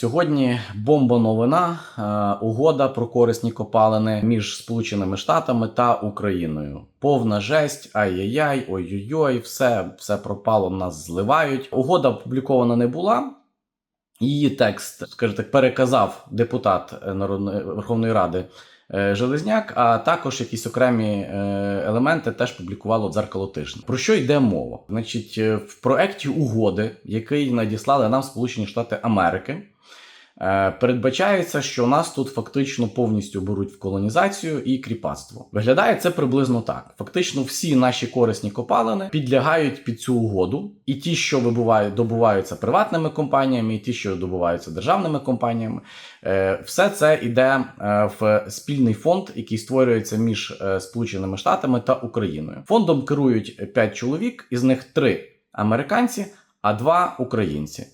Сьогодні бомба новина, е, угода про корисні копалини між Сполученими Штатами та Україною. Повна жесть, ай-яй-яй, ой-ой-ой, все, все пропало, нас зливають. Угода опублікована не була. Її текст, скажімо так, переказав депутат е, Народної Верховної Ради е, Железняк, а також якісь окремі елементи теж публікувало дзеркало тижня. Про що йде мова? Значить, в проекті угоди, який надіслали нам Сполучені Штати Америки, передбачається, що нас тут фактично повністю беруть в колонізацію і кріпацтво. Виглядає це приблизно так: фактично, всі наші корисні копалини підлягають під цю угоду, і ті, що вибувають, добуваються приватними компаніями, і ті, що добуваються державними компаніями, е, все це йде е, в спільний фонд, який створюється між е, Сполученими Штатами та Україною. Фондом керують 5 чоловік, із них 3 американці, а 2 українці.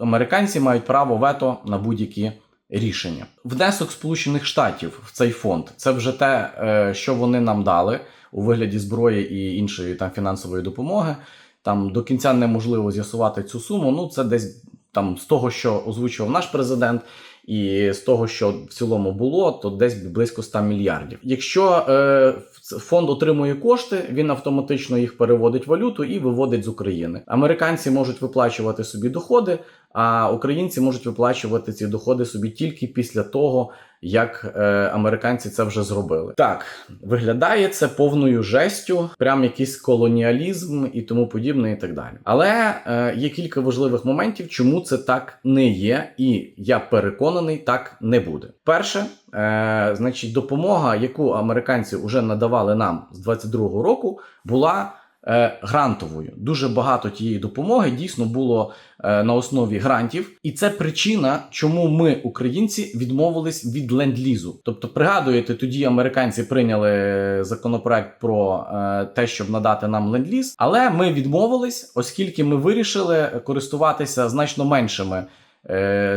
Американці мають право вето на будь-які рішення. Внесок Сполучених Штатів в цей фонд це вже те, е, що вони нам дали у вигляді зброї і іншої там фінансової допомоги. Там до кінця неможливо з'ясувати цю суму. Ну це десь там з того, що озвучував наш президент, і з того, що в цілому було, то десь близько 100 мільярдів. Якщо е, фонд отримує кошти, він автоматично їх переводить в валюту і виводить з України. Американці можуть виплачувати собі доходи, а українці можуть виплачувати ці доходи собі тільки після того, як е, американці це вже зробили. Так виглядає це повною жестю, прям якийсь колоніалізм і тому подібне, і так далі. Але е, є кілька важливих моментів, чому це так не є, і я переконаний, так не буде. Перше, е, значить, допомога, яку американці вже надавали нам з 22-го року, була. Е, Грантовою. Дуже багато тієї допомоги дійсно було е, на основі грантів, і це причина, чому ми, українці, відмовились від ленд-лізу. Тобто, пригадуєте, тоді американці прийняли законопроект про е, те, щоб надати нам ленд-ліз, але ми відмовились, оскільки ми вирішили користуватися значно меншими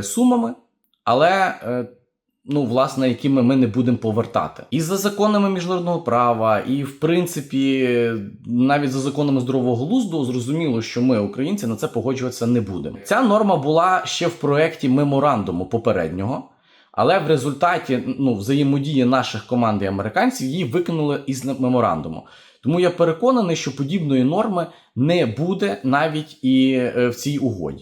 сумами, але ну, власне, якими ми не будемо повертати. І за законами міжнародного права, і в принципі, навіть за законами здорового глузду, зрозуміло, що ми, українці, на це погоджуватися не будемо. Ця норма була ще в проєкті меморандуму попереднього. Але в результаті ну, взаємодії наших команд і американців її викинули із меморандуму. Тому я переконаний, що подібної норми не буде навіть і е, в цій угоді.